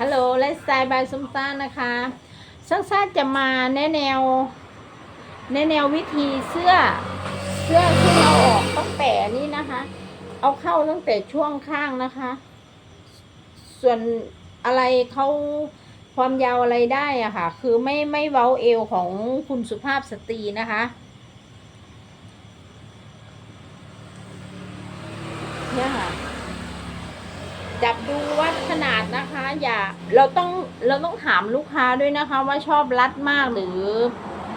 ฮัลโหลไลฟ์สไตล์บายซุมซ่านะคะซังซ่าจะมาแนแนวแนแนววิธีเสื้อเสื้อที่เราออกตั้งแต่นี้นะคะ เอาเข้าตั้งแต่ช่วงข้างนะคะ ส่วนอะไรเขาความยาวอะไรได้อะค่ะ คือไม่ไม่เว้าเอวของคุณสุภาพสตรีนะคะ เนี่ยค่ะ จับดูวัดขนาดนะคะ อย่าเราต้องเราต้องถามลูกค้าด้วยนะคะ ว่าชอบรัดมากหรือ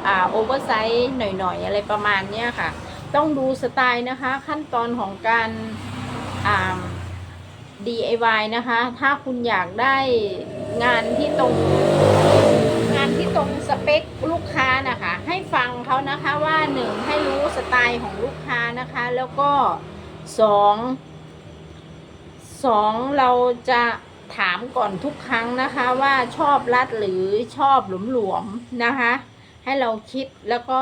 อ่าโอเวอร์ไซส์หน่อยๆ อะไรประมาณเนี้ยค่ะ ต้องดูสไตล์นะคะ ขั้นตอนของการอ่า DIY นะคะ ถ้าคุณอยากได้งานที่ตรง งานที่ตรงสเปคลูกค้านะคะ ให้ฟังเขานะคะว่าหนึ่งให้รู้สไตล์ของลูกค้านะคะ แล้วก็สอง สองเราจะถามก่อนทุกครั้งนะคะว่าชอบรัดหรือชอบหลวมๆนะคะ ให้เราคิดแล้วก็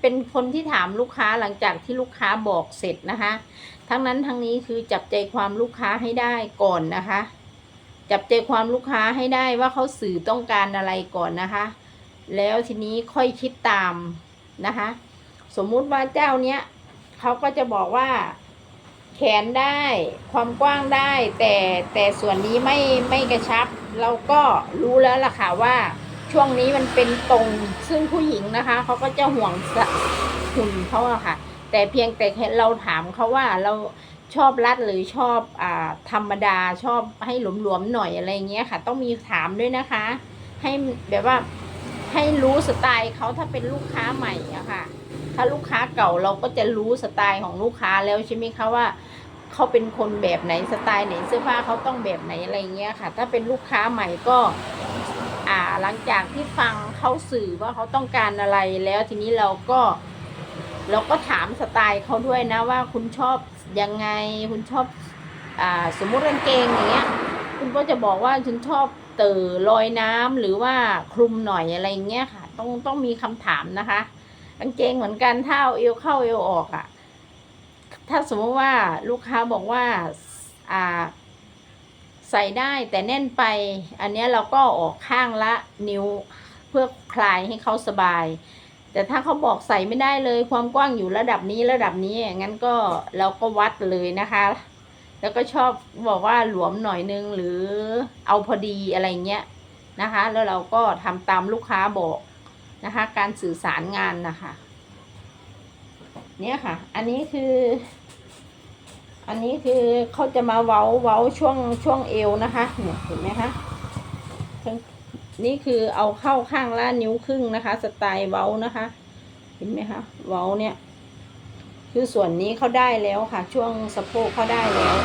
เป็นคนที่ถามลูกค้าหลังจากที่ลูกค้าบอกเสร็จนะคะ ทั้งนั้นทั้งนี้คือจับใจความลูกค้าให้ได้ก่อนนะคะ จับใจความลูกค้าให้ได้ว่าเขาสื่อต้องการอะไรก่อนนะคะ แล้วทีนี้ค่อยคิดตามนะคะ สมมุติว่าเจ้าเนี้ยเขาก็จะบอกว่า แขนได้ความกว้างได้ แต่แต่ส่วนนี้ไม่ไม่กระชับ เราก็รู้แล้วล่ะค่ะว่า ช่วงนี้มันเป็นตรงซึ่งผู้หญิงนะคะเขาก็จะห่วงสะหุ่นเขาอะค่ะ แต่เพียงแต่เราถามเขาว่าเราชอบรัดหรือชอบอ่าธรรมดาชอบให้หลวมๆหน่อยอะไรเงี้ยค่ะ ต้องมีถามด้วยนะคะ ให้แบบว่า ให้รู้สไตล์เขาถ้าเป็นลูกค้าใหม่อะค่ะ ถ้าลูกค้าเก่าเราก็จะรู้สไตล์ของลูกค้าแล้วใช่ไหมคะว่าเขาเป็นคนแบบไหนสไตล์ไหนเสื้อผ้าเขาต้องแบบไหนอะไรเงี้ยค่ะ ถ้าเป็นลูกค้าใหม่ก็ อ่าหลังจากที่ฟังเขาสื่อว่าเขาต้องการอะไรแล้วทีนี้เราก็ เราก็ถามสไตล์เขาด้วยนะว่าคุณชอบยังไงคุณชอบ อ่าสมมุติกางเกงอย่างเงี้ย คุณก็จะบอกว่าฉันชอบ เต๋อลอยน้ำหรือว่าคลุมหน่อยอะไรเงี้ยค่ะ ต้องต้องมีคำถามนะคะกางเกงเหมือนกันถ้าเอาเอวเข้าเอวออกอะ่ะ ถ้าสมมติว่าลูกค้าบอกว่าอ่าใส่ได้แต่แน่นไป อันนี้เราก็ออกข้างละนิ้วเพื่อคลายให้เขาสบาย แต่ถ้าเขาบอกใส่ไม่ได้เลยความกว้างอยู่ระดับนี้ระดับนี้งั้นก็เราก็วัดเลยนะคะ แล้วก็ชอบบอกว่าหลวมหน่อยนึงหรือเอาพอดีอะไรเงี้ยนะคะ แล้วเราก็ทำตามลูกค้าบอกนะคะ การสื่อสารงานนะคะเนี่ยค่ะ อันนี้คือ อันนี้คือเขาจะมาเว้าเว้าช่วงช่วงเอวนะคะเนี่ยเห็นไหมคะนี่คือเอาเข้าข้างละนิ้วครึ่งนะคะ สไตล์เว้านะคะ เห็นไหมคะเว้าเนี่ย คือส่วนนี้เขาได้แล้วค่ะ ช่วงสะโพกเขาได้แล้ว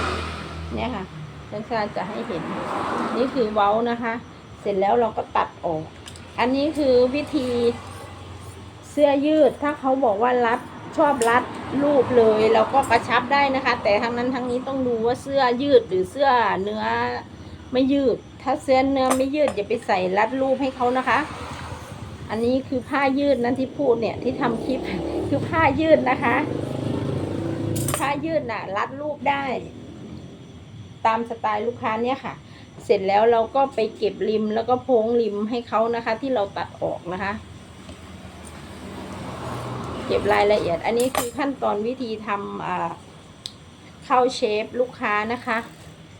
เนี่ยค่ะฉันจะให้เห็น นี่คือเว้านะคะ เสร็จแล้วเราก็ตัดออก อันนี้คือวิธีเสื้อยืดถ้าเขาบอกว่ารัดชอบรัดรูปเลยเราก็กระชับได้นะคะ แต่ทั้งนั้นทั้งนี้ต้องดูว่าเสื้อยืดหรือเสื้อเนื้อไม่ยืด ถ้าเสื้อเนื้อไม่ยืดอย่าไปใส่รัดรูปให้เขานะคะ อันนี้คือผ้ายืดนั้นที่พูดเนี่ยที่ทำคลิปคือผ้ายืดนะคะ ผ้ายืดน่ะ รัดรูปได้ ตามสไตล์ลูกค้าเนี่ยค่ะ เสร็จแล้วเราก็ไปเก็บริมแล้วก็โพ้งริมให้เขานะคะ ที่เราตัดออกนะคะ เก็บรายละเอียด อันนี้คือขั้นตอนวิธีทำอ่าเข้าเชฟลูกค้านะคะ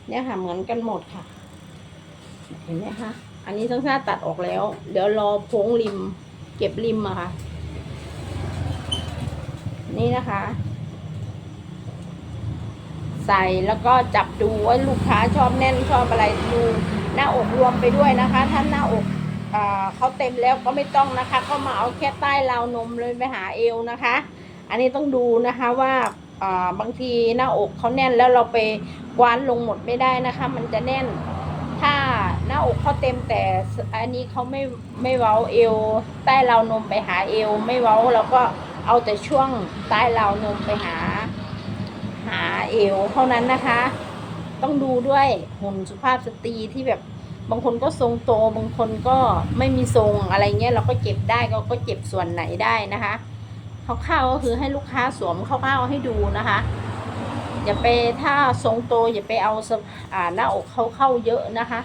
เนี่ยค่ะเหมือนกันหมดค่ะ เห็นไหมคะอันนี้ต้งซ่าตัดออกแล้ว เดี๋ยวรอโพ้งริม เก็บริมอะค่ะ นี่นะคะ ใส่แล้วก็จับดูว่าลูกค้าชอบแน่นชอบอะไรดูหน้าอกรวมไปด้วยนะคะ ถ้าหน้าอกอ่าเขาเต็มแล้วก็ไม่ต้องนะคะ ก็มาเอาแค่ใต้ราวนมเลยไปหาเอวนะคะ อันนี้ต้องดูนะคะว่าบางทีหน้าอกเขาแน่นแล้วเราไปกว้านลงหมดไม่ได้นะคะ มันจะแน่น ถ้าหน้าอกเขาเต็มแต่อันนี้เขาไม่ไม่เว้าเอว ใต้ราวนมไปหาเอว ไม่เว้าเราก็เอาแต่ช่วงใต้ราวนมไปหา หาเอวเท่านั้นนะคะ ต้องดูด้วยหุ่นสุภาพสตรีที่แบบบางคนก็ทรงโตบางคนก็ไม่มีทรงอะไรเงี้ยเราก็เก็บได้ก็ก็เก็บส่วนไหนได้นะคะคร่าวๆก็คือให้ลูกค้าสวมคร่าวๆให้ดูนะคะ อย่าไปถ้าทรงโตอย่าไปเอาสะอ่าหน้าอกเขาเข้าเยอะนะคะ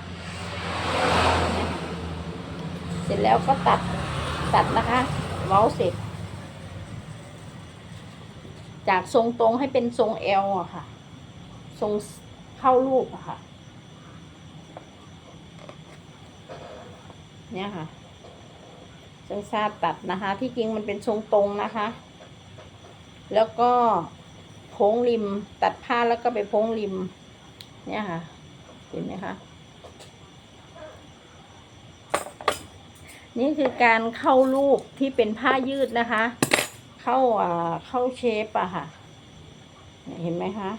เสร็จแล้วก็ตัดตัดนะคะเว้าเสร็จ จากทรงตรงให้เป็นทรงเอลอะค่ะ ทรงเข้ารูปอะค่ะ เนี่ยค่ะจังซาตัดนะคะ ที่จริงมันเป็นทรงตรงนะคะ แล้วก็โพ้งริมตัดผ้าแล้วก็ไปโพ้งริม เนี่ยค่ะ เห็นไหมคะ นี่คือการเข้ารูปที่เป็นผ้ายืดนะคะ เข้าอ่าเข้าเชฟอะค่ะเห็นไหมคะ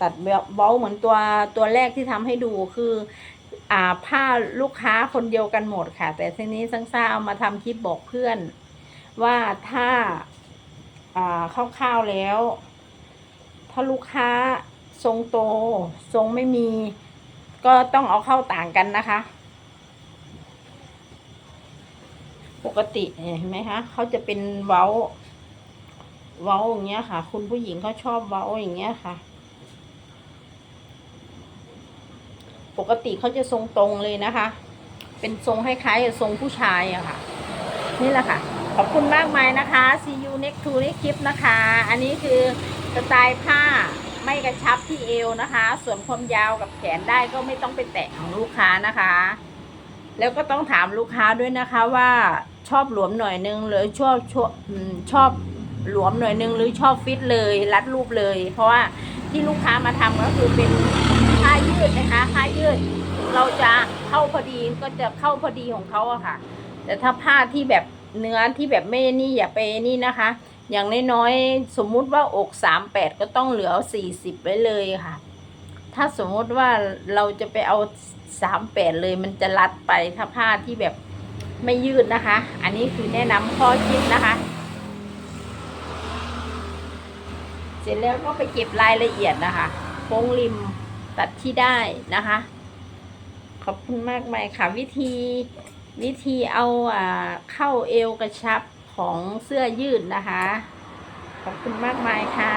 ตัดเบาเหมือนตัวตัวแรกที่ทำให้ดูคือ อ่าผ้าลูกค้าคนเดียวกันหมดค่ะ แต่ทีนี้ซังซ่าเอามาทำคลิปบอกเพื่อน ว่าถ้า อ่าคร่าวๆแล้ว ถ้าลูกค้าทรงโต ทรงไม่มี ก็ต้องเอาเข้าต่างกันนะคะ ปกติเห็นไหมคะเขาจะเป็นเว้า เว้าอย่างเงี้ยค่ะ คุณผู้หญิงเขาชอบเว้าอย่างเงี้ยค่ะ ปกติเขาจะทรงตรงเลยนะคะ เป็นทรงคล้ายๆกับทรงผู้ชายอะค่ะ นี่แหละค่ะ ขอบคุณมากมายนะคะ see you next to next clip นะคะ อันนี้คือสไตล์ผ้าไม่กระชับที่เอวนะคะ ส่วนความยาวกับแขนได้ก็ไม่ต้องไปแตะของลูกค้านะคะ แล้วก็ต้องถามลูกค้าด้วยนะคะว่าชอบหลวมหน่อยนึงหรือชอบชอบอืมชอบ หลวมหน่อยนึงหรือชอบฟิตเลยรัดรูปเลย เพราะว่าที่ลูกค้ามาทำก็คือเป็นผ้ายืดนะคะผ้ายืด เราจะเข้าพอดีก็จะเข้าพอดีของเขาอะค่ะ แต่ถ้าผ้าที่แบบเนื้อที่แบบไม่นี่อย่าไปนี่นะคะ อย่างน้อยๆสมมุติว่าอกสามแปดก็ต้องเหลือสี่สิบไว้เลยค่ะ ถ้าสมมติว่าเราจะไปเอาสามแปดเลยมันจะรัดไปถ้าผ้าที่แบบไม่ยืดนะคะ อันนี้คือแนะนำข้อคิดนะคะ เสร็จแล้วก็ไปเก็บรายละเอียดนะคะโค้งริมตัดที่ได้นะคะ ขอบคุณมากมายค่ะ วิธีวิธีเอาอ่าเข้าเอวกระชับของเสื้อยืดนะคะ ขอบคุณมากมายค่ะ